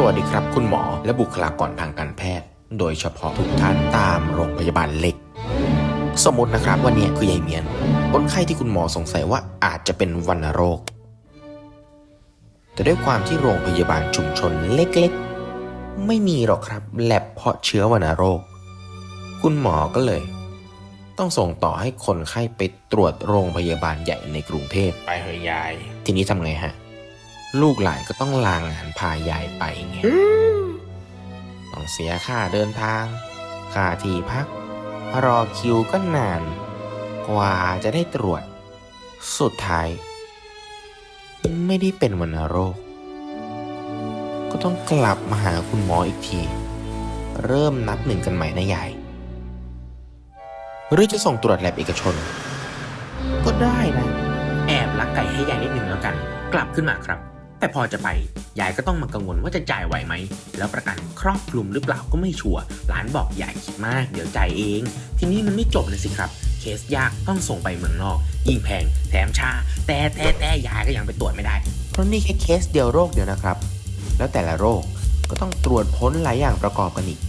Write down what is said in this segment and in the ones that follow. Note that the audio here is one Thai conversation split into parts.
สวัสดีครับ คุณหมอและบุคลากรทางการแพทย์ โดยเฉพาะทุกท่านตามโรงพยาบาลเล็ก สมมตินะครับว่าเนี่ยคือยายเมียนคนไข้ที่คุณหมอสงสัยว่าอาจจะเป็นวัณโรค แต่ด้วยความที่โรงพยาบาลชุมชนเล็กๆ ไม่มีหรอกครับแลบเพาะเชื้อวัณโรค คุณหมอก็เลย ต้องส่งต่อให้คนไข้ไปตรวจโรงพยาบาลใหญ่ในกรุงเทพไปเฮยยาย ทีนี้ทำไงฮะ ลูกหลานก็ต้องลางงานพายายไปไงต้องเสียค่าเดินทาง ค่าที่พัก รอคิวก็นาน กว่าจะได้ตรวจ สุดท้าย ไม่ได้เป็นวัณโรค ก็ต้องกลับมาหาคุณหมออีกที เริ่มนับหนึ่งกันใหม่นะยาย หรือจะส่งตรวจแลบเอกชน ก็ได้นะ แอบลักไก่ให้ยายนิดนึงแล้วกัน กลับขึ้นมาครับ แต่พอจะไปยายก็ต้องมากังวลว่าจะจ่ายไหวไหม แล้วประกันครอบคลุมหรือเปล่าก็ไม่ชัวร์หลานบอกย่าคิดมาก เดี๋ยวจ่ายเอง ทีนี้มันไม่จบเลยสิครับเคสยากต้องส่งไปเมืองนอก ยิ่งแพงแถมช้าแต่แต่แต่ยายก็ยังไปตรวจไม่ได้ เพราะนี่แค่เคสเดียวโรคเดียวนะครับ แล้วแต่ละโรคก็ต้องตรวจพ้นหลายอย่างประกอบกันอีก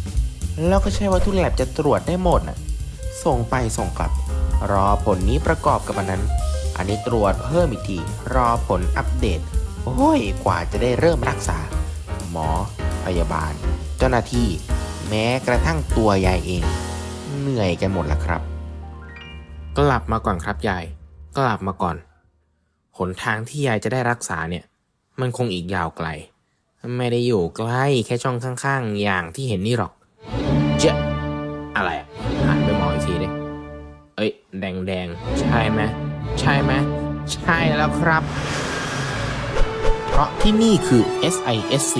แล้วก็ใช่ว่าทุกแลบจะตรวจได้หมดน่ะส่งไปส่งกลับ รอผลนี้ประกอบกับอันนั้น อันนี้ตรวจเพิ่มอีกทีรอผลอัปเดต อ้ยกว่าจะได้เริ่มรักษา หมอ พยาบาล เจ้าหน้าที่ แม้กระทั่งตัวยายเอง เหนื่อยกันหมดละครับ กลับมาก่อนครับยาย กลับมาก่อน หนทางที่ยายจะได้รักษาเนี่ย มันคงอีกยาวไกล ไม่ได้อยู่ใกล้แค่ช่องข้างๆ อย่างที่เห็นนี่หรอก เจ๊ะอะไรอะหันไปมองอีกทีดิเอ้ย แดงแดงๆใช่ไหมใช่ไหมใช่แล้วครับ ราะที่นี่คือ SISC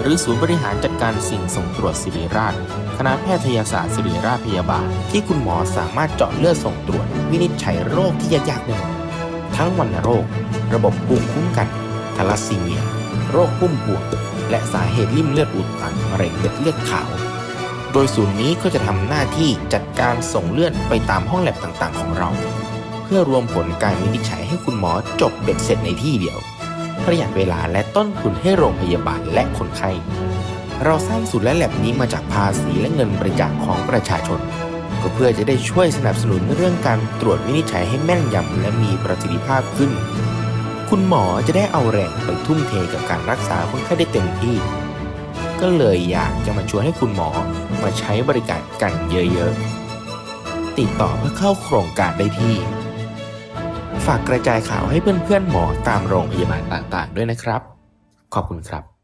หรือศูนย์บริหารจัดการสิ่งส่งตรวจศิริราช คณะแพทยศาสตร์ศิริราชพยาบาล ที่คุณหมอสามารถเจาะเลือดส่งตรวจ วินิจฉัยโรคที่ยากๆได้หมดทั้งวัณโรค ระบบภูมิคุ้มกันทาลัสซีเมีย โรคพุ่มพวงและสาเหตุริ่มเลือดอุดตันมะเร็งเม็ดเลือดขาว โดยศูนย์นี้ก็จะทำหน้าที่จัดการส่งเลือดไปตามห้องแลบต่างๆ ของเรา เพื่อรวมผลการวินิจฉัยให้คุณหมอจบเบ็ดเสร็จในที่เดียว ประหยัดเวลาและต้นทุนให้โรงพยาบาลและคนไข้ เราสร้างศูนย์และแลบนี้มาจากภาษีและเงินบริจาคของประชาชน ก็เพื่อจะได้ช่วยสนับสนุนเรื่องการตรวจวินิจฉัยให้แม่นยำและมีประสิทธิภาพขึ้น คุณหมอจะได้เอาแรงไปทุ่มเทกับการรักษาคนไข้ได้เต็มที่ ก็เลยอยากจะมาชวนให้คุณหมอมาใช้บริการกันเยอะๆ ติดต่อเพื่อเข้าโครงการได้ที่ ฝากกระจายข่าวให้เพื่อนๆหมอตามโรงพยาบาลต่างๆ ด้วยนะครับ ขอบคุณครับ